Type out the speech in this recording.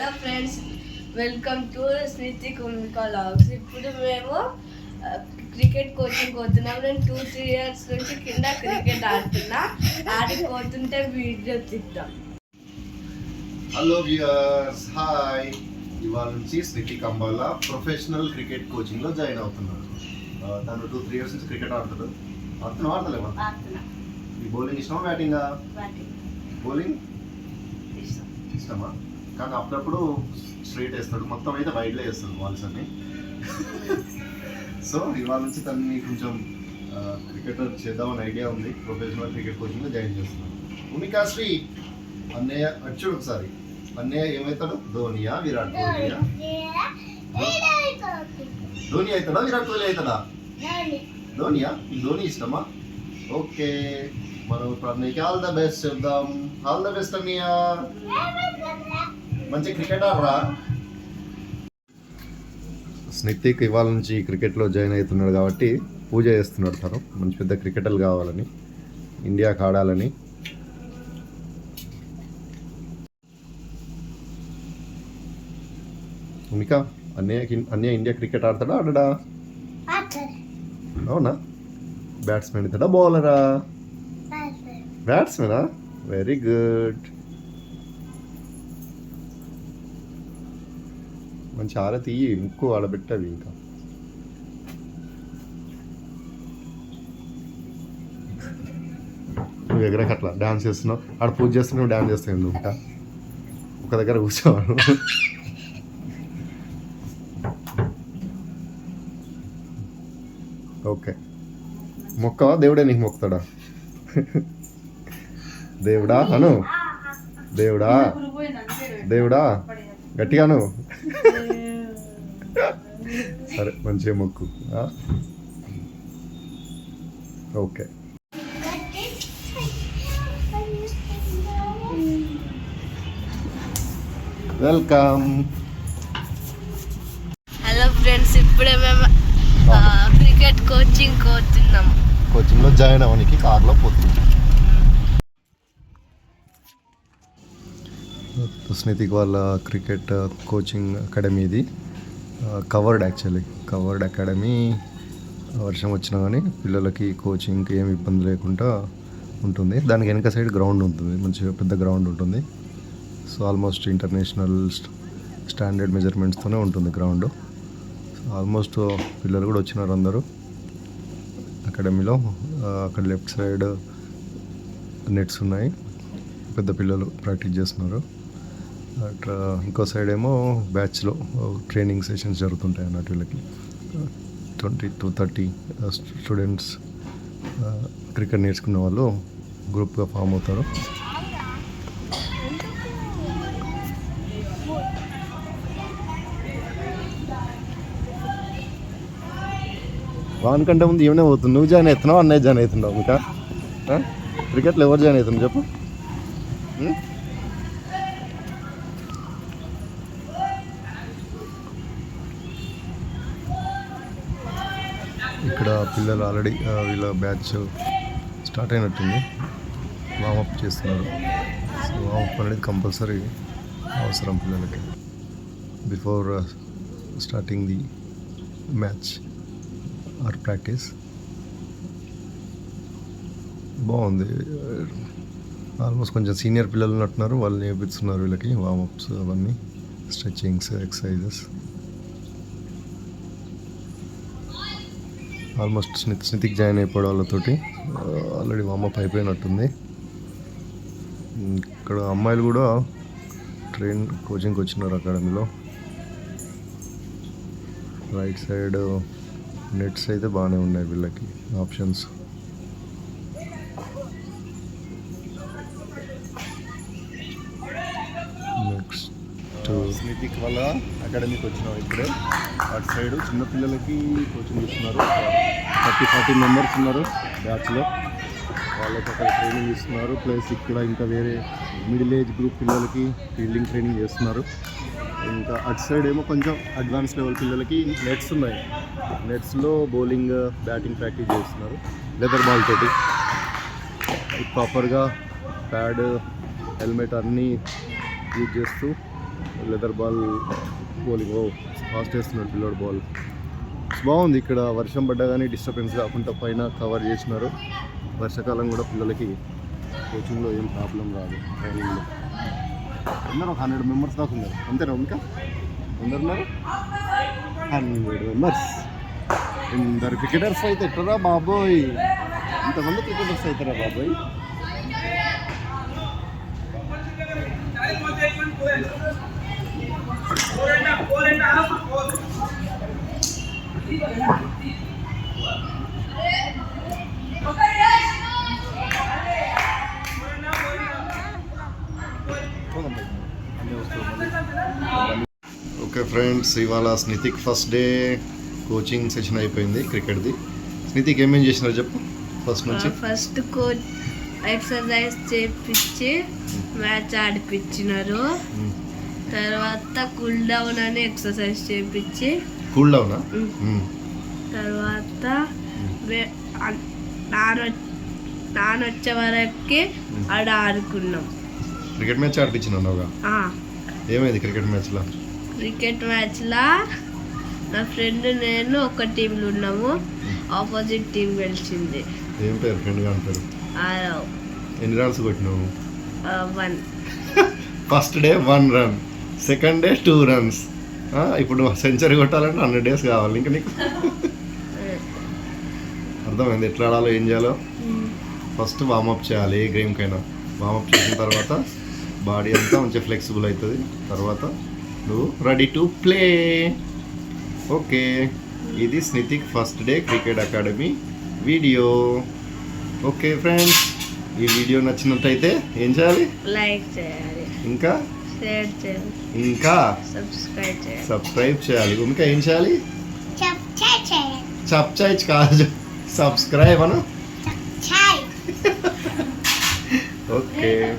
Hello friends welcome to Smithi Kumika logs. ఇప్పుడు మేము cricket coaching పోతున్నాం. నేను టూ త్రీ ఇయర్స్ నుంచి కింద క్రికెట్ ఆడుతున్నా. ఆడిపోతుంటే వీడియో తీద్దాం. Hello viewers hi. ఇవాళ నుంచి స్మితి కంబాల ప్రొఫెషనల్ క్రికెట్ కోచింగ్లో జాయిన్ అవుతున్నాడు. ఆ, తను టూ త్రీ ఇయర్స్ నుంచి క్రికెట్ ఆడుతాడు ఆడుతున్నా ఆడతలేమా ఆడుతున్నా. ఈ బౌలింగ్ ఇష్టమా బ్యాటింగా బౌలింగ్ ఇష్టం. ఇష్టమా? కానీ అప్పుడప్పుడు స్ట్రైట్ వేస్తాడు. మొత్తం అయితే వైడ్లో వేస్తాడు బాల్స్ అన్ని. సో ఇవాళ నుంచి తనని కొంచెం క్రికెటర్ చేద్దామని ఐడియా ఉంది. ప్రొఫెషనల్ క్రికెట్ కోచింగ్లో జాయిన్ చేస్తున్నాను భూమికా శ్రీ అన్నయ్య అచ్చుడు ఒకసారి. అన్నయ్య ఏమవుతాడు ధోనియా విరాట్ కోహ్లీయా? ధోని అవుతాడా? విరాట్ కోహ్లీ అవుతాడా? ధోనియా? ధోని ఇష్టమా? ఓకే. మనం ఇప్పుడు అన్నయ్యకి ఆల్ ద బెస్ట్ చెప్దాం. ఆల్ ద బెస్ట్ అన్నయ్య. మంచి క్రికెట్ ఆడరా స్నితిక్ ఇవాళ నుంచి క్రికెట్లో జాయిన్ అవుతున్నాడు కాబట్టి పూజ చేస్తున్నాడు తను. మంచి పెద్ద క్రికెటర్లు కావాలని ఇండియాకి ఆడాలని ఇంకా అన్నయ్యకి అన్నయ్య ఇండియా క్రికెట్ ఆడతాడా ఆడడా? అవునా? బ్యాట్స్మెన్ ఇతడా బౌలరా? బ్యాట్స్మెనా? Very good. మంచి ఆరతి ముక్కు ఆడబెట్టవి ఇంకా. నువ్వు ఎగరక అట్లా డ్యాన్స్ చేస్తున్నావు. ఆడ పూజ చేస్తున్నావు డ్యాన్స్ చేస్తావు నువ్వు ఇంకా? ఒక దగ్గర కూర్చోవాడు ఓకే. మొక్కవా? దేవుడే నీకు మొక్కుతాడా? దేవుడా? అను. దేవుడా? దేవుడా? గట్టిగాను సరే మంచిగా మొక్కు? ఓకే. వెల్కమ్. హలో ఫ్రెండ్స్ ఇప్పుడే మేము క్రికెట్ కోచింగ్ కోతున్నాం. కోచింగ్లో జాయిన్ అవ్వడానికి కార్లో పోతుంది స్నితిక్ వాళ్ళ క్రికెట్ కోచింగ్ అకాడమీ ఇది కవర్డ్ యాక్చువల్లీ కవర్డ్ అకాడమీ వర్షం వచ్చినా కానీ పిల్లలకి కోచింగ్కి ఏమి ఇబ్బంది లేకుండా ఉంటుంది. దానికి వెనక సైడ్ గ్రౌండ్ ఉంటుంది మంచిగా పెద్ద గ్రౌండ్ ఉంటుంది. సో ఆల్మోస్ట్ ఇంటర్నేషనల్ స్టాండర్డ్ మెజర్మెంట్స్తోనే ఉంటుంది గ్రౌండ్. సో ఆల్మోస్ట్ పిల్లలు కూడా వచ్చినారు అందరూ. అకాడమీలో అక్కడ లెఫ్ట్ సైడ్ నెట్స్ ఉన్నాయి. పెద్ద పిల్లలు ప్రాక్టీస్ చేస్తున్నారు. అట్లా ఇంకో సైడ్ ఏమో బ్యాచ్లో ట్రైనింగ్ సెషన్స్ జరుగుతుంటాయి అన్నట్టు వీళ్ళకి. Twenty to thirty students cricket నేర్చుకున్న వాళ్ళు గ్రూప్గా ఫామ్ అవుతారు. వానికంటే ముందు ఏమైనా పోతుంది. నువ్వు జాయిన్ అవుతున్నావు? అన్నయ్య జాయిన్ అవుతున్నావు? ఇంకా? క్రికెట్లో ఎవరు జాయిన్ అవుతున్నారు చెప్పు. ఇక్కడ పిల్లలు ఆల్రెడీ వీళ్ళ బ్యాచ్ స్టార్ట్ అయినట్టుంది. వామప్ చేస్తున్నారు. సో వామప్ అనేది కంపల్సరీ అవసరం పిల్లలకి. Before starting the match or practice బాగుంది. ఆల్మోస్ట్ కొంచెం సీనియర్ పిల్లలు ఉన్నట్టున్నారు. వాళ్ళు నేర్పిస్తున్నారు వీళ్ళకి వామప్స్ అవన్నీ స్ట్రెచ్చింగ్స్ ఎక్సర్సైజెస్ ఆల్మోస్ట్ స్నిత్ స్నితికి జాయిన్ అయిపోవడం వాళ్ళతోటి ఆల్రెడీ వామప్ అయిపోయినట్టుంది. ఇక్కడ అమ్మాయిలు కూడా ట్రైన్ కోచింగ్కి వచ్చినారు అకాడమీలో. రైట్ సైడ్ నెట్స్ అయితే బాగానే ఉన్నాయి వీళ్ళకి ఆప్షన్స్. స్మితిక్ వల్ల అకాడమీకి వచ్చినాం ఇప్పుడే. అటు సైడ్ చిన్నపిల్లలకి కోచింగ్ ఇస్తున్నారు. థర్టీ ఫార్టీ మెంబర్స్ ఉన్నారు బ్యాచ్లో. వాళ్ళకి అక్కడ ట్రైనింగ్ ఇస్తున్నారు. ప్లస్ ఇక్కడ ఇంకా వేరే మిడిల్ ఏజ్ గ్రూప్ పిల్లలకి ఫీల్డింగ్ ట్రైనింగ్ చేస్తున్నారు. ఇంకా అటు సైడ్ ఏమో కొంచెం అడ్వాన్స్ లెవెల్ పిల్లలకి నెట్స్ ఉన్నాయి. నెట్స్లో బౌలింగ్ బ్యాటింగ్ ప్రాక్టీస్ చేస్తున్నారు. లెదర్ బాల్ తోటి. ప్రాపర్గా ప్యాడ్ హెల్మెట్ అన్నీ యూజ్ చేస్తూ లెదర్ బాల్ బౌలింగ్. ఓ ఫాస్ట్ వేస్తున్నాడు పిల్లోడు బాల్. బాగుంది ఇక్కడ. వర్షం పడ్డా కానీ డిస్టర్బెన్స్ కాకుండా పైన కవర్ చేసినారు. వర్షాకాలం కూడా పిల్లలకి కోచింగ్లో ఏం ప్రాబ్లం రాదు. ట్రైనింగ్లో అందరూ ఒక హండ్రెడ్ మెంబర్స్ దాకా ఉన్నారు. అంతేనా ఇంకా అందరు ఉన్నారు? హండ్రెడ్ మెంబర్స్ ఇందరు క్రికెటర్స్ అయితే ఎట్టరా బాబోయ్? ఇంతమంది క్రికెటర్స్ అవుతారా బాబోయ్? ఓకే ఫ్రెండ్స్ ఇవాళ Snithik first day coaching session అయిపోయింది క్రికెట్ది. స్నితిక్ ఏమేం చేసినారు చెప్పు? ఫస్ట్ నుంచి. ఫస్ట్ కోచ్ ఎక్సర్సైజ్ చేపించి మ్యాచ్ ఆడిపించినారు. తర్వాత కూల్ డౌన్ అని ఎక్సర్సైజ్ చేపించి కూల్ డౌనా. తర్వాత నాన్న వచ్చే వరకు ఆడ ఆడుకున్నాం. క్రికెట్ మ్యాచ్ ఆడిపించినావుగా ఏమైంది క్రికెట్ మ్యాచ్లో? క్రికెట్ మ్యాచ్లో నా ఫ్రెండ్ నేను ఒక టీంలో ఉన్నాము. ఆపోజిట్ టీం గెలిచింది. ఏం పేరు? ఫ్రెండ్ గాని పేరు? ఎన్ని రన్స్ కొట్టినావు? One. First day one run second day two runs. ఇప్పుడు సెంచరీ కొట్టాలంటే హండ్రెడ్ డేస్ కావాలి ఇంకా నీకు. అర్థమైంది? ఎట్లా ఆడాలో ఏం చేయాలో? ఫస్ట్ వార్మప్ చేయాలి ఏ గేమ్కైనా వార్మప్ చేసిన తర్వాత బాడీ అంతా మంచిగా ఫ్లెక్సిబుల్ అవుతుంది. తర్వాత నువ్వు రెడీ టు ప్లే. ఓకే. ఇది Snithik first day cricket academy video. Okay friends ఈ వీడియో నచ్చినట్టయితే ఏం చేయాలి? లైక్ చేయాలి. ఇంకా? షేర్ చేయాలి. ఇంకా? సబ్స్క్రైబ్ చేయాలి. సబ్స్క్రైబ్ చేయాలి. ఇంకా ఏం చేయాలి. సబ్స్క్రైబ్ కాదు. సబ్స్క్రైబ్ అను. ఓకే.